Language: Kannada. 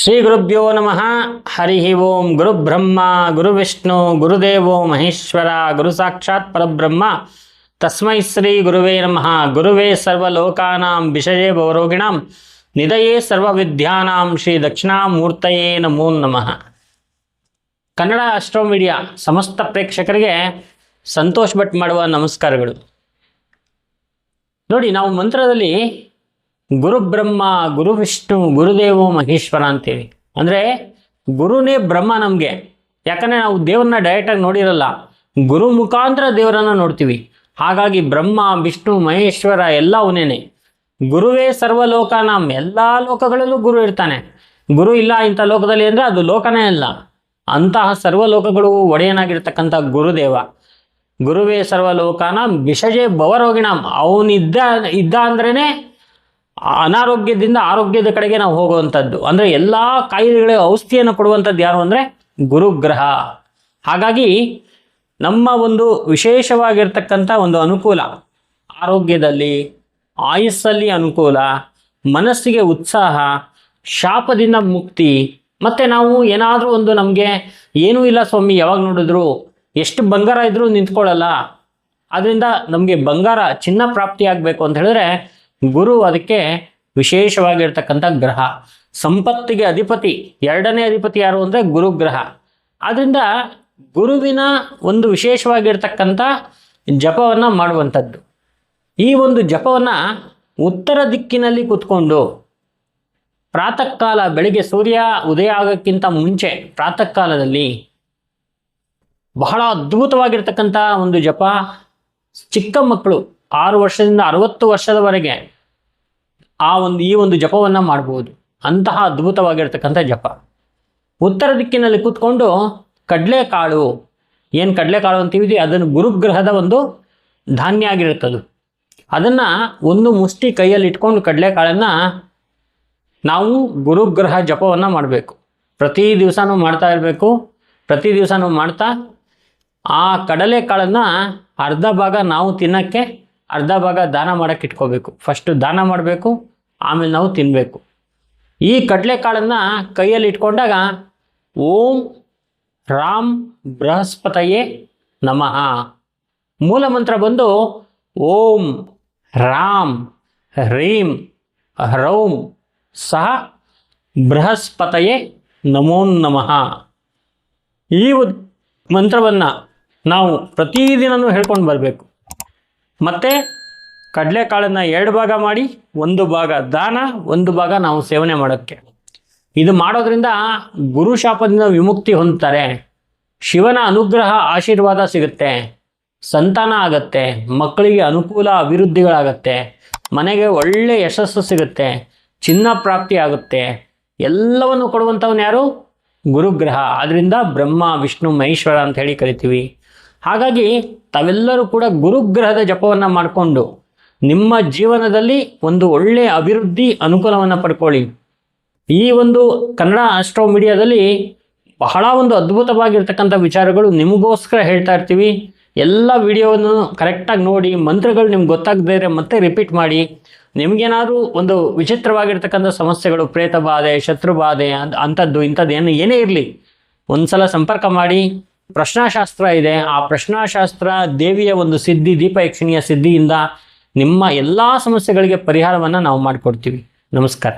ಶ್ರೀ ಗುರುಭ್ಯೋ ನಮಃ. ಹರಿ ಓಂ ಗುರು ಬ್ರಹ್ಮ, ಗುರು ವಿಷ್ಣು, ಗುರುದೇವೋ ಮಹೇಶ್ವರ, ಗುರು ಸಾಕ್ಷಾತ್ ಪರಬ್ರಹ್ಮ. ತಸ್ಮೈ ಶ್ರೀ ಗುರುವೇ ನಮಃ. ಗುರುವೇ ಸರ್ವಲೋಕಾನಾಂ ವಿಷಯೇ ಭವರೋಗಿಣಾಂ ನಿಧಯೇ ಸರ್ವವಿದ್ಯಾನಾಂ ಶ್ರೀ ದಕ್ಷಿಣಾಮೂರ್ತಯೇ ನಮೋ ನಮಃ. ಕನ್ನಡ ಅಸ್ಟ್ರೋ ಮೀಡಿಯಾ ಸಮಸ್ತ ಪ್ರೇಕ್ಷಕರಿಗೆ ಸಂತೋಷ್ ಭಟ್ ಮಾಡುವ ನಮಸ್ಕಾರಗಳು. ನೋಡಿ, ನಾವು ಮಂತ್ರದಲ್ಲಿ ಗುರು ಬ್ರಹ್ಮ, ಗುರು ವಿಷ್ಣು, ಗುರುದೇವೋ, ಮಹೇಶ್ವರ ಅಂತೀವಿ ಅಂದರೆ ಗುರುನೇ ಬ್ರಹ್ಮ ನಮಗೆ. ಯಾಕಂದರೆ ನಾವು ದೇವ್ರನ್ನ ಡೈರೆಕ್ಟಾಗಿ ನೋಡಿರಲ್ಲ. ಗುರು ಮುಖಾಂತರ ದೇವರನ್ನು ನೋಡ್ತೀವಿ. ಹಾಗಾಗಿ ಬ್ರಹ್ಮ, ವಿಷ್ಣು, ಮಹೇಶ್ವರ ಎಲ್ಲ ಅವನೇನೆ. ಗುರುವೇ ಸರ್ವಲೋಕ ನಮ್ಮ ಎಲ್ಲ ಲೋಕಗಳಲ್ಲೂ ಗುರು ಇರ್ತಾನೆ. ಗುರು ಇಲ್ಲ ಇಂಥ ಲೋಕದಲ್ಲಿ ಅಂದರೆ ಅದು ಲೋಕನೇ ಅಲ್ಲ. ಅಂತಹ ಸರ್ವಲೋಕಗಳು ಒಡೆಯನಾಗಿರ್ತಕ್ಕಂಥ ಗುರುದೇವ. ಗುರುವೇ ಸರ್ವಲೋಕಾನ ವಿಷಜೆ ಭವರೋಗಿಣಾಂ ಅವನಿದ್ದ, ಇದ್ದ ಅಂದ್ರೇ ಅನಾರೋಗ್ಯದಿಂದ ಆರೋಗ್ಯದ ಕಡೆಗೆ ನಾವು ಹೋಗುವಂಥದ್ದು. ಅಂದರೆ ಎಲ್ಲ ಕಾಯಿಲೆಗಳಿಗೆ ಔಷಧಿಯನ್ನು ಕೊಡುವಂಥದ್ದು ಯಾರು ಅಂದರೆ ಗುರುಗ್ರಹ. ಹಾಗಾಗಿ ನಮ್ಮ ಒಂದು ವಿಶೇಷವಾಗಿರ್ತಕ್ಕಂಥ ಒಂದು ಅನುಕೂಲ, ಆರೋಗ್ಯದಲ್ಲಿ, ಆಯಸ್ಸಲ್ಲಿ ಅನುಕೂಲ, ಮನಸ್ಸಿಗೆ ಉತ್ಸಾಹ, ಶಾಪದಿಂದ ಮುಕ್ತಿ, ಮತ್ತು ನಾವು ಏನಾದರೂ ಒಂದು ನಮಗೆ ಏನೂ ಇಲ್ಲ ಸ್ವಾಮಿ, ಯಾವಾಗ ನೋಡಿದ್ರು, ಎಷ್ಟು ಬಂಗಾರ ಇದ್ರೂ ನಿಂತ್ಕೊಳ್ಳಲ್ಲ. ಅದರಿಂದ ನಮಗೆ ಬಂಗಾರ ಚಿನ್ನ ಪ್ರಾಪ್ತಿಯಾಗಬೇಕು ಅಂತ ಹೇಳಿದ್ರೆ ಗುರು ಅದಕ್ಕೆ ವಿಶೇಷವಾಗಿರ್ತಕ್ಕಂಥ ಗ್ರಹ. ಸಂಪತ್ತಿಗೆ ಅಧಿಪತಿ, ಎರಡನೇ ಅಧಿಪತಿ ಯಾರು ಅಂದರೆ ಗುರುಗ್ರಹ. ಆದ್ದರಿಂದ ಗುರುವಿನ ಒಂದು ವಿಶೇಷವಾಗಿರ್ತಕ್ಕಂಥ ಜಪವನ್ನು ಮಾಡುವಂಥದ್ದು. ಈ ಒಂದು ಜಪವನ್ನು ಉತ್ತರ ದಿಕ್ಕಿನಲ್ಲಿ ಕೂತ್ಕೊಂಡು ಪ್ರಾತಃ ಕಾಲ ಬೆಳಿಗ್ಗೆ ಸೂರ್ಯ ಉದಯ ಆಗೋಕ್ಕಿಂತ ಮುಂಚೆ ಪ್ರಾತಃ ಕಾಲದಲ್ಲಿ ಬಹಳ ಅದ್ಭುತವಾಗಿರ್ತಕ್ಕಂಥ ಒಂದು ಜಪ ಚಿಕ್ಕ ಮಕ್ಕಳು ಆರು ವರ್ಷದಿಂದ ಅರವತ್ತು ವರ್ಷದವರೆಗೆ ಆ ಒಂದು, ಈ ಒಂದು ಜಪವನ್ನು ಮಾಡ್ಬೋದು. ಅಂತಹ ಅದ್ಭುತವಾಗಿರ್ತಕ್ಕಂಥ ಜಪ. ಉತ್ತರ ದಿಕ್ಕಿನಲ್ಲಿ ಕೂತ್ಕೊಂಡು ಕಡಲೆಕಾಳು. ಏನು ಕಡಲೆಕಾಳು ಅಂತೀವಿ? ಅದನ್ನು ಗುರುಗ್ರಹದ ಒಂದು ಧಾನ್ಯ ಆಗಿರುತ್ತದು. ಅದನ್ನು ಒಂದು ಮುಷ್ಟಿ ಕೈಯಲ್ಲಿ ಇಟ್ಕೊಂಡು ಕಡಲೆಕಾಳನ್ನು ನಾವು ಗುರುಗ್ರಹ ಜಪವನ್ನು ಮಾಡಬೇಕು. ಪ್ರತಿ ದಿವಸನೂ ಮಾಡ್ತಾ ಇರಬೇಕು. ಪ್ರತಿ ದಿವಸನೂ ಮಾಡ್ತಾ ಆ ಕಡಲೆಕಾಳನ್ನು ಅರ್ಧ ಭಾಗ ನಾವು ತಿನ್ನೋಕ್ಕೆ ಅರ್ಧ ಭಾಗ ದಾನ ಮಾಡೋಕ್ಕೆ ಇಟ್ಕೋಬೇಕು. ಫಸ್ಟು ದಾನ ಮಾಡಬೇಕು, ಆಮೇಲೆ ನಾವು ತಿನ್ನಬೇಕು ಈ ಕಡಲೆಕಾಳನ್ನು ಕೈಯಲ್ಲಿ ಇಟ್ಕೊಂಡಾಗ ಓಂ ರಾಮ್ ಬೃಹಸ್ಪತಯೇ ನಮಃ. ಮೂಲ ಮಂತ್ರ ಬಂದು ಓಂ ರಾಮ್ ಹ್ರೀಂ ಹ್ರೌಂ ಸಹ ಬೃಹಸ್ಪತಯೇ ನಮೋ ನಮಃ. ಈ ಮಂತ್ರವನ್ನು ನಾವು ಪ್ರತಿದಿನವೂ ಹೇಳ್ಕೊಂಡು ಬರಬೇಕು. ಮತ್ತು ಕಡಲೆಕಾಳನ್ನು ಎರಡು ಭಾಗ ಮಾಡಿ ಒಂದು ಭಾಗ ದಾನ, ಒಂದು ಭಾಗ ನಾವು ಸೇವನೆ ಮಾಡೋಕ್ಕೆ. ಇದು ಮಾಡೋದ್ರಿಂದ ಗುರು ಶಾಪದಿಂದ ವಿಮುಕ್ತಿ ಹೊಂದ್ತಾರೆ. ಶಿವನ ಅನುಗ್ರಹ, ಆಶೀರ್ವಾದ ಸಿಗುತ್ತೆ. ಸಂತಾನ ಆಗತ್ತೆ. ಮಕ್ಕಳಿಗೆ ಅನುಕೂಲ, ಅಭಿವೃದ್ಧಿಗಳಾಗತ್ತೆ. ಮನೆಗೆ ಒಳ್ಳೆ ಯಶಸ್ಸು ಸಿಗುತ್ತೆ. ಚಿನ್ನ ಪ್ರಾಪ್ತಿ ಆಗುತ್ತೆ. ಎಲ್ಲವನ್ನು ಕೊಡುವಂಥವನು ಯಾರು? ಗುರುಗ್ರಹ. ಅದರಿಂದ ಬ್ರಹ್ಮ, ವಿಷ್ಣು, ಮಹೇಶ್ವರ ಅಂತ ಹೇಳಿ ಕರಿತೀವಿ. ಹಾಗಾಗಿ ತಾವೆಲ್ಲರೂ ಕೂಡ ಗುರುಗ್ರಹದ ಜಪವನ್ನು ಮಾಡಿಕೊಂಡು ನಿಮ್ಮ ಜೀವನದಲ್ಲಿ ಒಂದು ಒಳ್ಳೆಯ ಅಭಿವೃದ್ಧಿ ಅನುಕೂಲವನ್ನು ಪಡ್ಕೊಳ್ಳಿ. ಈ ಒಂದು ಕನ್ನಡ ಆಸ್ಟ್ರೋ ಮೀಡಿಯಾದಲ್ಲಿ ಬಹಳ ಒಂದು ಅದ್ಭುತವಾಗಿರ್ತಕ್ಕಂಥ ವಿಚಾರಗಳು ನಿಮಗೋಸ್ಕರ ಹೇಳ್ತಾ ಇರ್ತೀವಿ. ಎಲ್ಲ ವಿಡಿಯೋವನ್ನು ಕರೆಕ್ಟಾಗಿ ನೋಡಿ, ಮಂತ್ರಗಳು ನಿಮ್ಗೆ ಗೊತ್ತಾಗದೇ ಮತ್ತೆ ರಿಪೀಟ್ ಮಾಡಿ. ನಿಮಗೇನಾದರೂ ಒಂದು ವಿಚಿತ್ರವಾಗಿರ್ತಕ್ಕಂಥ ಸಮಸ್ಯೆಗಳು ಪ್ರೇತ ಬಾಧೆ ಶತ್ರು ಬಾಧೆ ಅಂಥದ್ದು, ಇಂಥದ್ದು ಏನು, ಏನೇ ಇರಲಿ ಒಂದು ಸಲ ಸಂಪರ್ಕ ಮಾಡಿ. ಪ್ರಶ್ನಾಶಾಸ್ತ್ರ ಇದೆ. ಆ ಪ್ರಶ್ನಾಶಾಸ್ತ್ರ ದೇವಿಯ ಒಂದು ಸಿದ್ಧಿ, ದೀಪಯಕ್ಷಿಣಿಯ ಸಿದ್ಧಿಯಿಂದ ನಿಮ್ಮ ಎಲ್ಲ ಸಮಸ್ಯೆಗಳಿಗೆ ಪರಿಹಾರವನ್ನು ನಾವು ಮಾಡಿಕೊಡ್ತೀವಿ. ನಮಸ್ಕಾರ.